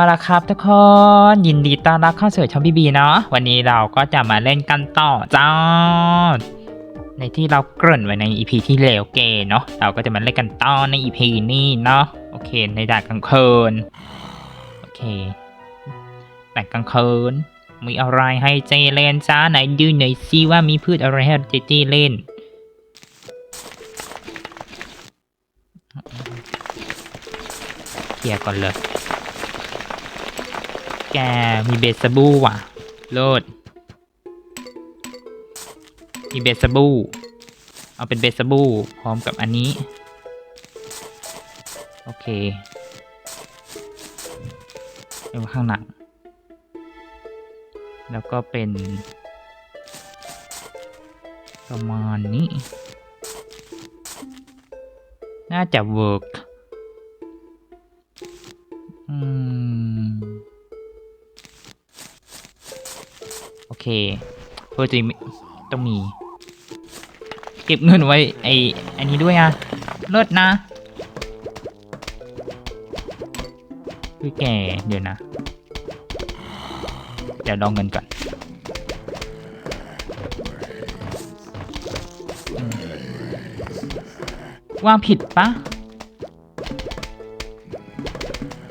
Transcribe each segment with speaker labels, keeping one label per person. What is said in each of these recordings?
Speaker 1: เอาละครับทุกคนยินดีต้อนรับเข้าสู่ช่องพี่บีเนาะวันนี้เราก็จะมาเล่นกันต่อจ้าในที่เราเกริ่นไว้ใน EP ที่แล้วเกเนาะเราก็จะมาเล่นกันต่อใน EP นี้เนาะโอเค ในด่านกลางคืนโอเคด่านกลางคืนมีอะไรให้เจเล่นจ้าไหนดูหน่อยซิว่ามีพืชอะไรให้เจเจเล่นเคลียร์ก่อนเลย แกมีเบสบูว่ะ โลด มีเบสบูเอาเป็นเบสบูพร้อมกับอันนี้ โอเคเรียกว่าข้างหนัง แล้วก็เป็นประมาณนี้ น่าจะเวิร์ก เคเพื่อจะมีต้องมี เก็บเงินไว้ไอ้อันนี้ด้วยอะเลิศนะ คือแกเดี๋ยวนะ เดี๋ยวลองเงินก่อนอวางผิดปะ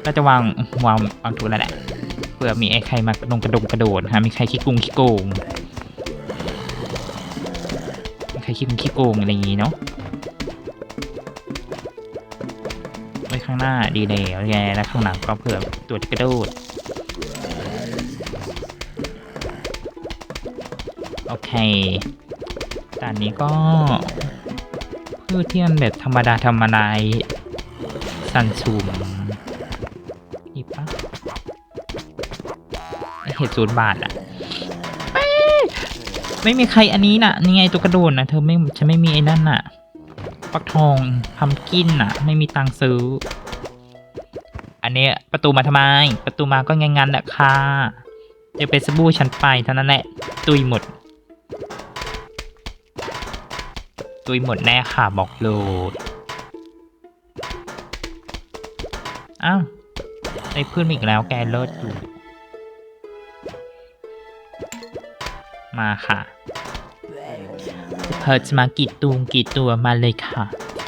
Speaker 1: ก็จะวางวางวางถูกแล้วแหละ เผื่อมีไอ้ใครมาลงกระดงกระโดดฮะมีใครขี้กุงขี้โกงมีใครขี้กุงขี้โกงอะไรอย่างงี้เนาะไว้ข้างหน้าดีแล้วไงแล้วข้างหลังก็เผื่อตัวจะกระโดดโอเคด่านนี้ก็พืชที่มันแบบธรรมดาธรรมดาสันชุม เห็ดศูนย์บาทอะเอ้ยไม่มีใครอันนี้น่ะ นี่ไงตัวกระโดดนะเธอไม่ฉันไม่มีไอ้นั่นน่ะฟักทองพัมกินน่ะ ไม่มีตังค์ซื้อ อันเนี้ยประตูมาทำไม ประตูมาก็งั้นๆแหละค่ะเดี๋ยวไปสบู่ฉันไปเท่านั้นแหละ ตุยหมด ตุยหมดแน่ค่ะบอกเลยอ้าวไอ้พื้นอีกแล้วแกเลิศอยู่ มาค่ะเพิร์จะมากี่ตูงกี่ตัวมาเลยค่ะ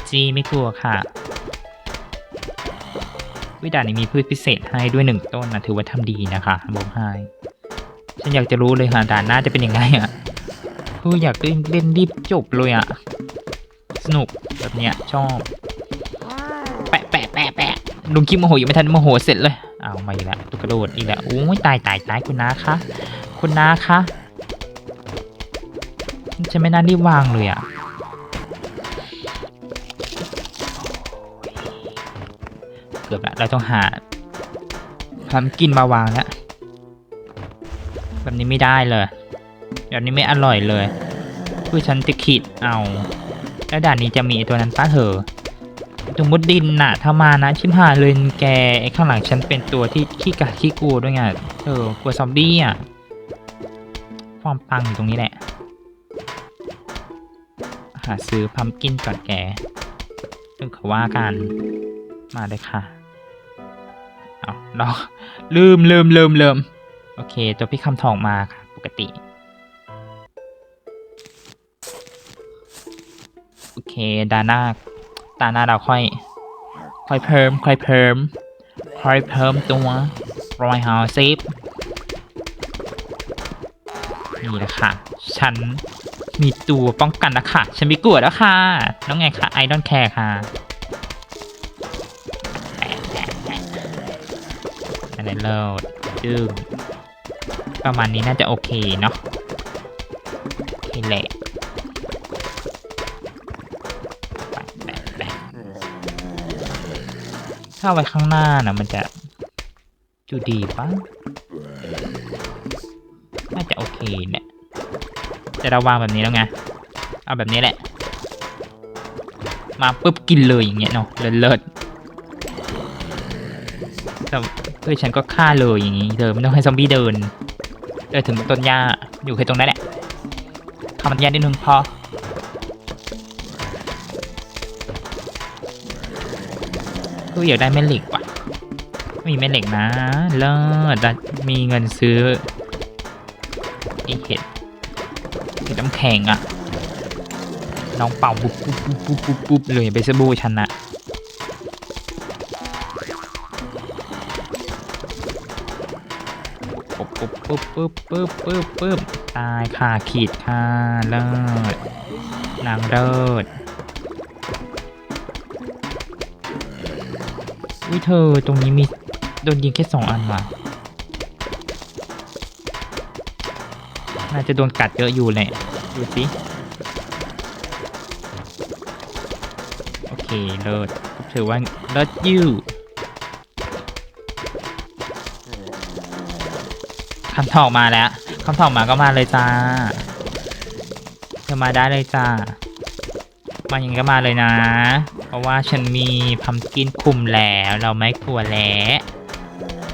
Speaker 1: จีไม่กลัวค่ะ วิดานี้มีพืชพิเศษให้ด้วยหนึ่งต้นนะถือว่าทำดีนะคะบอกให้ฉันอยากจะรู้เลยค่ะด่านหน้าจะเป็นยังไงอะ่ะคืออยากเล่นเล่นรีบจบเลยอะ่ะ สนุกแบบเนี้ยชอบ แปะแปะแปะแปะลุงคิดโมโหยังไม่ทันโมโหเสร็จเลย เอามาอีกแล้วตุกกระโดดอีกแล้วโอ้ยตายตายตายคุณน้าคะ คุณน้าคะ ฉันไม่น่ารีบวางเลยอะเกือบละเราต้องหาทำกินมาวางแล้วแบบนี้ไม่ได้เลยแบบนี้ไม่อร่อยเลยคือฉันจะขีดเอาแล้วด่านนี้จะมีตัวนั้นป้าเถอะตรงมุดดินน่ะถ้ามานะ ชิมหาเลยแกไอ้ข้างหลังฉันเป็นตัวที่ขี้กะขี้กลัวด้วยไงเออกลัวซอมบี้อะความปังอยู่ตรงนี้แหละาซื้อพัมกินก่อนแกซึ่งเขาว่ากัน มาเลยค่ะ เอาลองลืมลืมลืมลืมโอเคตัวพี่คำทองมาค่ะ ปกติ โอเค ดาหน้าตาหน้าเราค่อย ค่อยเพิ่ม ค่อยเพิ่ม ค่อยเพิ่มตัวรอยหาซิปนี่แหละค่ะ ฉัน มีตัวป้องกันนะค่ะ ฉันไม่กลัวแล้วค่ะน้องไงคะไอดอนแคร์ค่ะอันนี้เลิศจึงประมาณนี้น่าจะโอเคเนาะโอเคแหละถ้าไว้ข้างหน้านะมันจะจูดีปะน่าจะโอเคเนี่ย แต่เราวางแบบนี้แล้วไง เอาแบบนี้แหละ มาปุ๊บกินเลยอย่างเงี้ยเนาะเลิศเลิศแต่เพื่อฉันก็ฆ่าเลยอย่างงี้เธอไม่ต้องให้ซอมบี้เดินเดินถึงต้นหญ้าอยู่แค่ตรงนั้นแหละทำมันหญ้านิดนึงพอก็อยากได้แม่เหล็กว่ะไม่มีแม่เหล็กนะเลิศมีเงินซื้อไอเห็ด เห็ดน้ำแข็งอะน้องเป่าปุ๊บปุ๊บปุ๊บปุ๊บปุ๊บปุ๊บเลยเบสบูชนะปุ๊บปุ๊บปุ๊บปุ๊บปุ๊บปุ๊บปุ๊บตายค่ะขีดค่ะเลิศนางเลิศอุ้ยเธอตรงนี้มีโดนยิงแค่สองอันว่ะ น่าจะโดนกัดเยอะอยู่แหละดูสิโอเคเลิศถือว่าเลิศยูคำตอบมาแล้วคำตอบมาก็มาเลยจ้าเธอมาได้เลยจ้ามาอย่างก็มาเลยนะ เพราะว่าฉันมีพัมกินคุมแล้ว เราไม่กลัวแล้ว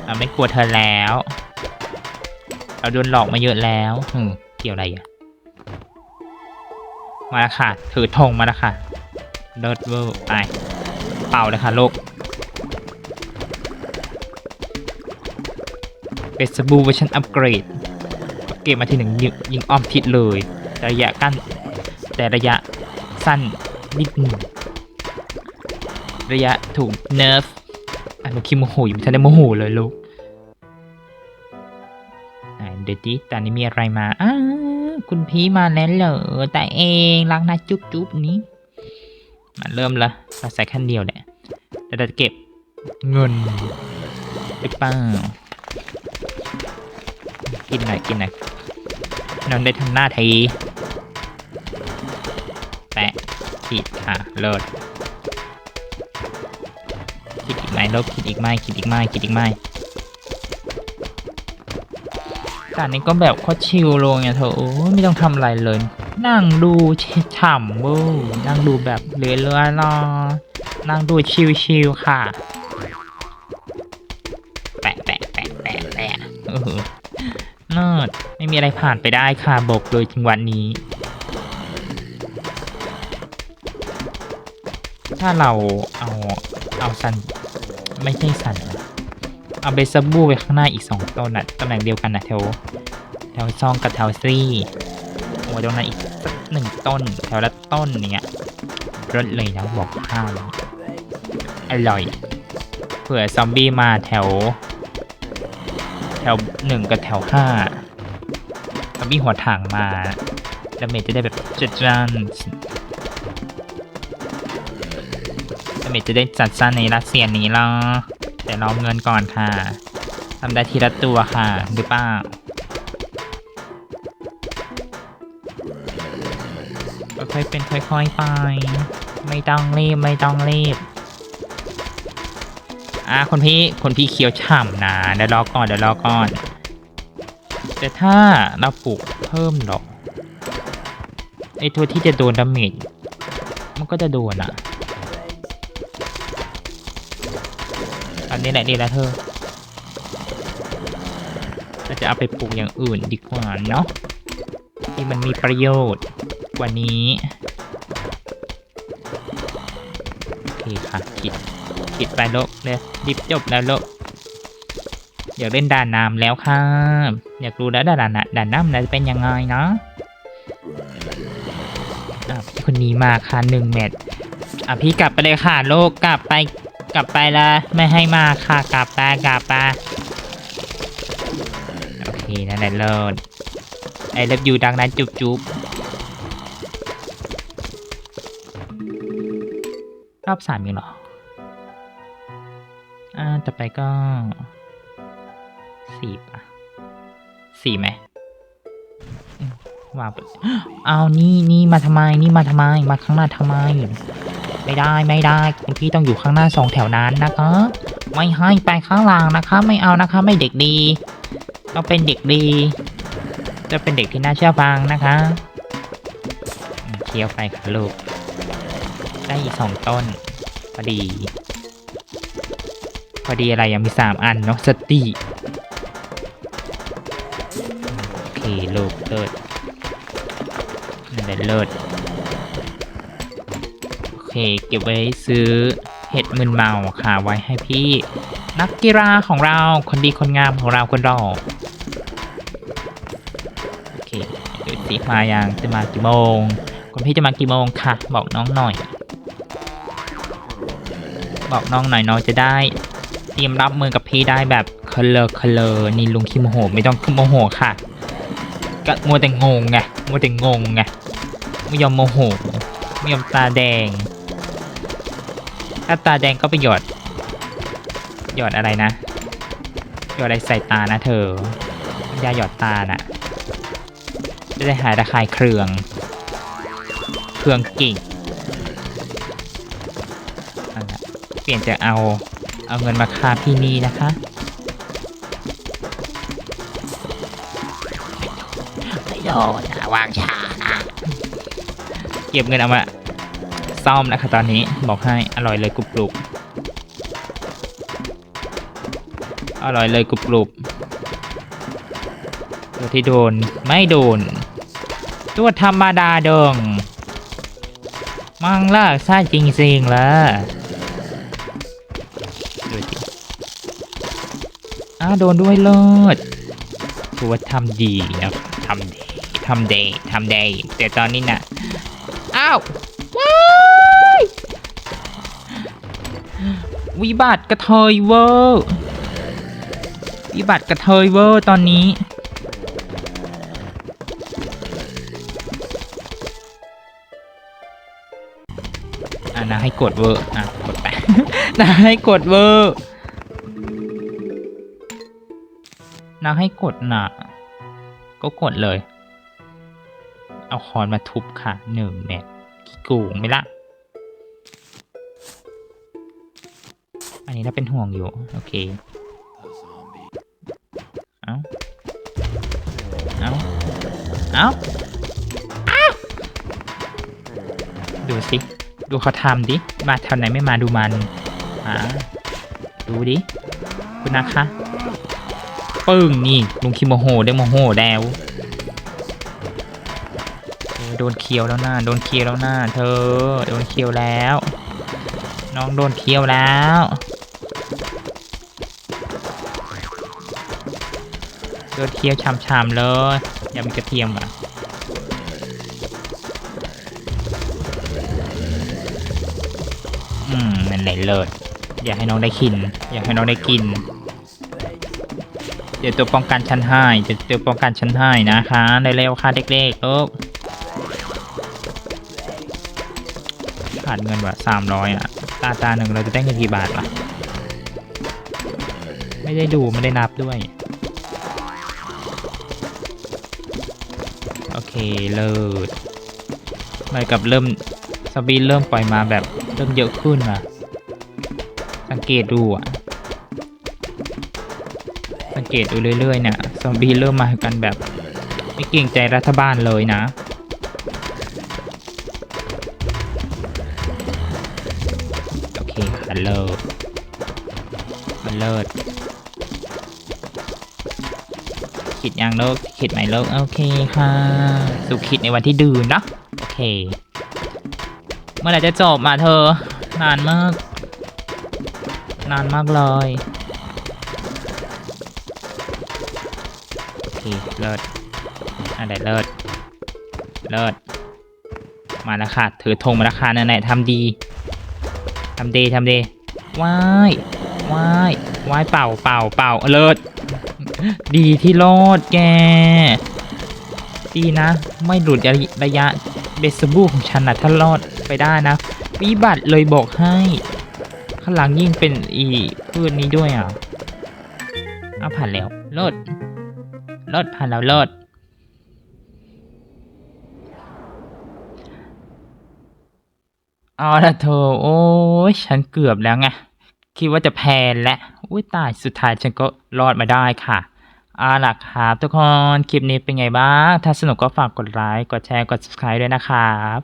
Speaker 1: เราไม่กลัวเธอแล้ว เราโดนหลอกมาเยอะแล้วอืมเกี่ยวอะไรอะ มาแล้วค่ะ ถือธงมาแล้วค่ะเลิศเวอร์ไปเป่าเลยค่ะลูกเบสบูเวอร์ชันอัปเกรดเกรดมาที่หนึ่งยิงยิงอ้อมทิศเลยระยะกั้นแต่ระยะสั้นนิดหนึ่งระยะถูกเนิร์ฟอะหนูคิดโมโหอยู่ไม่ทันได้โมโหเลยลูก เดี๋ยวดิตอนนี้มีอะไรมาอ้าคุณพี่มาแล้วเหรอแต่เองรักนะจุ๊บจุ๊บนี้มาเริ่มละเราใส่ขั้นเดียวแหละแต่เราจะเก็บเงินหรือเปล่ากินหน่อยกินหน่อยนอนได้ทำหน้าทีแปะขีดค่ะเลิศคิดอีกไหมลบคิดอีกไหมคิดอีกไหมคิดอีกไหม แต่อันนี้ก็แบบโคตรชิลลงเนี่ยเธอโอ้ไม่ต้องทำอะไรเลย นั่งดูฉ่ำเว้ยนั่งดูแบบเรื่อยๆรอนั่งดูชิลๆค่ะแปะแปะแปะแปะแปะเออเนิดไม่มีอะไรผ่านไปได้ค่ะบอกเลยจังหวะนี้ ถ้าเราเอาเอาสัน ไม่ใช่สันนะ เอาเบสบูไว้ข้างหน้าอีกสองต้นน่ะตำแหน่งเดียวกันนะแถวแถวซองกับแถวซี่โอ้ตรงนั้นอีกสักหนึ่งต้น แถวละต้นเนี่ยรสเลยนะบอกข้าวอร่อยเผื่อซอมบี้มาแถว แถวหนึ่งกับแถวห้าซอมบี้หัวถังมาดาเมจจะได้แบบจัดจ้านดาเมจจะได้จัดสั้นในรัสเซียนี้ละ แต่เราเงินก่อนค่ะทำได้ทีละตัวค่ะ หรือเปล่าค่อยๆเป็นค่อยๆไป ไม่ต้องรีบ ไม่ต้องรีบ อะคนพี่คนพี่เคี้ยวฉ่ำนะเดี๋ยวรอก่อนเดี๋ยวรอก่อน แต่ถ้าเราปลูกเพิ่มหรอกไอตัวที่จะโดนดาเมจมันก็จะโดนอะ นนี้แหละดีแล้วเธอเราจะเอาไปปลูกอย่างอื่นดีกว่าเนาะที่มันมีประโยชน์กว่านี้โอเคค่ะคิดคิดไปโลกเลยรีบจบแล้วโลกอยากเล่นด่านน้ำแล้วค่ะอยากรู้แล้วด่านน้ำด่านน้ำจะเป็นยังไงเนาะอะพี่คนนี้มาค่ะหนึ่งเม็ดอะพี่กลับไปเลยค่ะโลกกลับไป กลับไปละไม่ให้มาค่ะกลับไปกลับไปโอเคนั่นแหละเลิศไอเลิฟยูดังนั้นจุ๊บจุ๊บรอบสามมีเหรอ อ่า ต่อไปก็สี่ปะสี่ไหมว่าเอานี่นี่มาทำไม นี่มาทำไม มาข้างหน้าทำไม ไม่ได้ไม่ได้คุณพี่ต้องอยู่ข้างหน้าสองแถวนั้นนะคะ ไม่ให้ไปข้างหลังนะคะ ไม่เอานะคะไม่เด็กดีต้องเป็นเด็กดีจะเป็นเด็กที่น่าเชื่อฟังนะคะเคี้ยวไปค่ะลูก ได้อีกสองต้นพอดี พอดีอะไรยังมีสามอันเนาะสติโอเคลูกเลิศนั่นแหละเลิศ เก็บไว้ซื้อเห็ดมึนเมาค่ะ ไว้ให้พี่ นักกีฬาของเราคนดีคนงามของเราคนรอโอเคดูสิมายังจะมากี่โมงคุณพี่จะมากี่โมงค่ะ บอกน้องหน่อย บอกน้องหน่อยน้องจะได้ เตรียมรับมือกับพี่ได้แบบเคลอเคลอนี่ลุงขี้โมโหไม่ต้องขี้โมโหค่ะก็มัวแต่งงไงมัวแต่งงไงไม่ยอมโมโหไม่ยอมตาแดง ถ้าตาแดงก็ไปหยดหยดอะไรนะหยดอะไรใส่ตานะเธอยาหยดตาน่ะ จะได้หายระคายเครือง เครืองกิ่งเปลี่ยนจากเอาเอาเงินมาค่าพี่นี่นะคะ
Speaker 2: ไม่โดนนะวางชานะ
Speaker 1: เก็บเงินเอามา ซ่อมนะคะตอนนี้บอกให้อร่อยเลยกรุบกรุบอร่อยเลยกรุบกรุบตัวที่โดนไม่โดน ตัวธรรมดาดง มังล่าซ่จริงๆเลยดูสิอ้าโดนด้วยเลิศตัวทำดีนะทำดีทำดีทำดีแต่ตอนนี้น่ะอ้าว วิบัติกระเทยเวอร์วิบัติกระเทยเวอร์ตอนนี้ อะนะให้กดเวอร์ อะ กดไปนะให้กดเวอร์นะให้กดน่ะก็กดเลย เอาคอนมาทุบค่ะหนึ่งเม็ดกี่โกูงไม่ละ นี้เราเป็นห่วงอยู่ โอเค เอาเอาเอาเอาดูสิ ดูเขาทำดิ มาแถวไหนไม่มาดูมันอ่าดูดิ คุณนะคะปึ้งนี่ลุงคิโมโหได้โมโหแล้วโดนเคี้ยวแล้วนะโดนเคี้ยวแล้วนะเธอ โดนเคี้ยวแล้ว น้องโดนเคี้ยวแล้ว โดเคี้ยวชำๆเลยอย่ามีกระเทียมอะอืมนั่นแหละเลิศอยากให้น้องได้กิน อยากให้น้องได้กิน เดี๋ยวตัวป้องกันชั้นให้เดี๋ยวตัวป้องกันชั้นให้นะคะเร็วๆค่ะเด็กๆเออขาดเงินว่ะสามร้อยอะ ตาตาหนึ่งเราจะได้เงินกี่บาทวะไม่ได้ดูไม่ได้นับด้วย เคเลิศหมือนกับเริ่มสบีเริ่มปล่อยมาแบบเริ่มเยอะขึ้นอะ สังเกตดูอะ สังเกตดูเรื่อยๆเนี่ยซอมบี้เริ่มมากันแบบไม่เกรงใจรัฐบาลเลยนะโอเคค่ะเลิศมันเลิศ คิดยังเลิกคิดไหมเลิกโอเคค่ะสุขคิดในวันที่ดื้อเนอะโอเค เมื่อไหร่จะจบมาเธอ นานมาก นานมากเลยโอเคเลิศอะไรเลิศเลิศมาแล้วค่ะ ถือธงมาแล้วค่ะนั่นแหละทำดีทำดีทำดีว้ายว้ายว้ายเป่าเป่าเป่าเลิศ ดีที่รอดแก ดีนะ ไม่หลุดระยะเบสบูของฉันนะถ้ารอดไปได้นะวิบัติเลยบอกให้ ข้างหลังยิ่งเป็นอีพืชนี้ด้วยอะเอาผ่านแล้วเลิศเลิศผ่านแล้วเลิศเอาละเธอโอ้ยฉันเกือบแล้วไง คิดว่าจะแพ้และอุ้ยตายสุดท้ายฉันก็รอดมาได้ค่ะเอาล่ะครับทุกคนคลิปนี้เป็นไงบ้าง ถ้าสนุกก็ฝากกดไลค์กดแชร์กด subscribe ด้วยนะครับ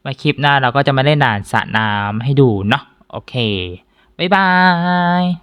Speaker 1: ไว้คลิปหน้าเราก็จะมาเล่นด่านสระน้ำให้ดูเนาะโอเค บ๊ายบาย